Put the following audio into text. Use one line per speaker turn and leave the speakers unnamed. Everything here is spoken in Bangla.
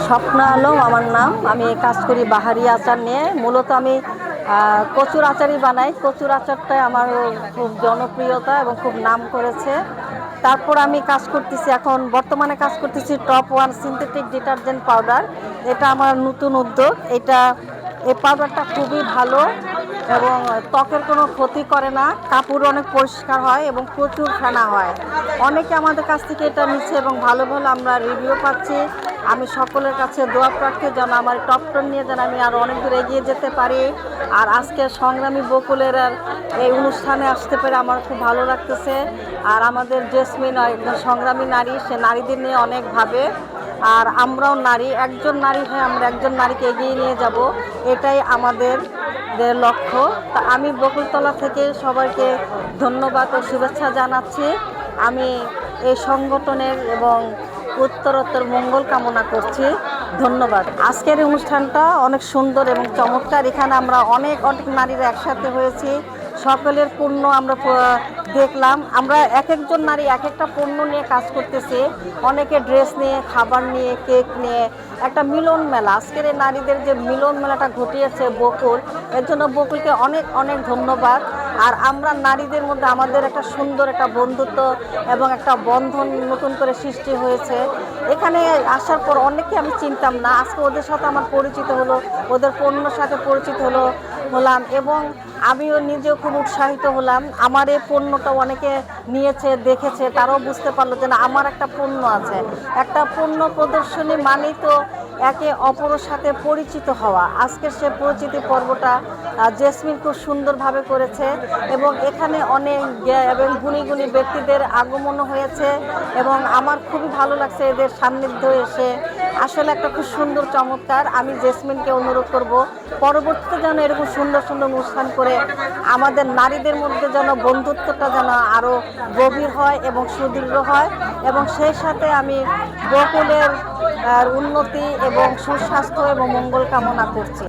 স্বপ্ন আলম আমার নাম। আমি কাজ করি বাহারি আচার নিয়ে। মূলত আমি কচুর আচারই বানাই। কচুর আচারটাই আমার খুব জনপ্রিয়তা এবং খুব নাম করেছে। তারপর আমি কাজ করতেছি এখন, বর্তমানে কাজ করতেছি top one synthetic detergent powder এটা আমার নতুন উদ্যোগ। এটা, এই পাউডারটা খুবই ভালো এবং ত্বকের কোনো ক্ষতি করে না। কাপড় অনেক পরিষ্কার হয় এবং প্রচুর ফেনা হয়। অনেকে আমাদের কাছ থেকে এটা নিচ্ছে এবং ভালো ভালো আমরা রিভিউ পাচ্ছি। আমি সকলের কাছে দোয়া প্রার্থী, যেন আমার টপটন নিয়ে যেন আমি আরও অনেক দূর এগিয়ে যেতে পারি। আর আজকে সংগ্রামী বকুলের এই অনুষ্ঠানে আসতে পেরে আমার খুব ভালো লাগতেছে। আর আমাদের জেসমিন একজন সংগ্রামী নারী, সে নারীদের নিয়ে অনেক ভাবে। আর আমরাও নারী, একজন নারী হয়ে আমরা একজন নারীকে এগিয়ে নিয়ে যাব। এটাই আমাদের লক্ষ্য। তা আমি বকুলতলা থেকে সবাইকে ধন্যবাদ ও শুভেচ্ছা জানাচ্ছি। আমি এই সংগঠনের এবং উত্তরোত্তর মঙ্গল কামনা করছি। ধন্যবাদ। আজকের অনুষ্ঠানটা অনেক সুন্দর এবং চমৎকার। এখানে আমরা অনেক অনেক নারীরা একসাথে হয়েছি। সকলের পণ্য আমরা দেখলাম। আমরা এক একজন নারী এক একটা পণ্য নিয়ে কাজ করতেছে। অনেকে ড্রেস নিয়ে, খাবার নিয়ে, কেক নিয়ে, একটা মিলন মেলা। আজকের এই নারীদের যে মিলন মেলাটা ঘটিয়েছে বকুল, এর জন্য বকুলকে অনেক অনেক ধন্যবাদ। আর আমরা নারীদের মধ্যে আমাদের একটা সুন্দর একটা বন্ধুত্ব এবং একটা বন্ধন নতুন করে সৃষ্টি হয়েছে। এখানে আসার পর অনেককে আমি চিনতাম না। আজকে ওদের সাথে আমার পরিচিত হলো, ওদের পণ্যর সাথে পরিচিত হলো, হলাম এবং আমিও নিজেও খুব উৎসাহিত হলাম। আমার এই পণ্যটা অনেকে নিয়েছে, দেখেছে, তারাও বুঝতে পারল যে না, আমার একটা পণ্য আছে। একটা পণ্য প্রদর্শনী মানেই তো একে অপরের সাথে পরিচিত হওয়া। আজকের সে পরিচিতি পর্বটা জেসমিন খুব সুন্দরভাবে করেছে এবং এখানে অনেক এবং গুণী গুণী ব্যক্তিদের আগমনও হয়েছে এবং আমার খুবই ভালো লাগছে এদের সান্নিধ্য এসে। আসলে একটা খুব সুন্দর চমৎকার। আমি জেসমিনকে অনুরোধ করব পরবর্তীতে যেন এরকম সুন্দর সুন্দর অনুষ্ঠান করে আমাদের নারীদের মধ্যে যেন বন্ধুত্বটা যেন আরও গভীর হয় এবং সুদৃঢ় হয়। এবং সেই সাথে আমি বকুলের আহ, উন্নতি এবং সুস্বাস্থ্য এবং মঙ্গল কামনা করছি।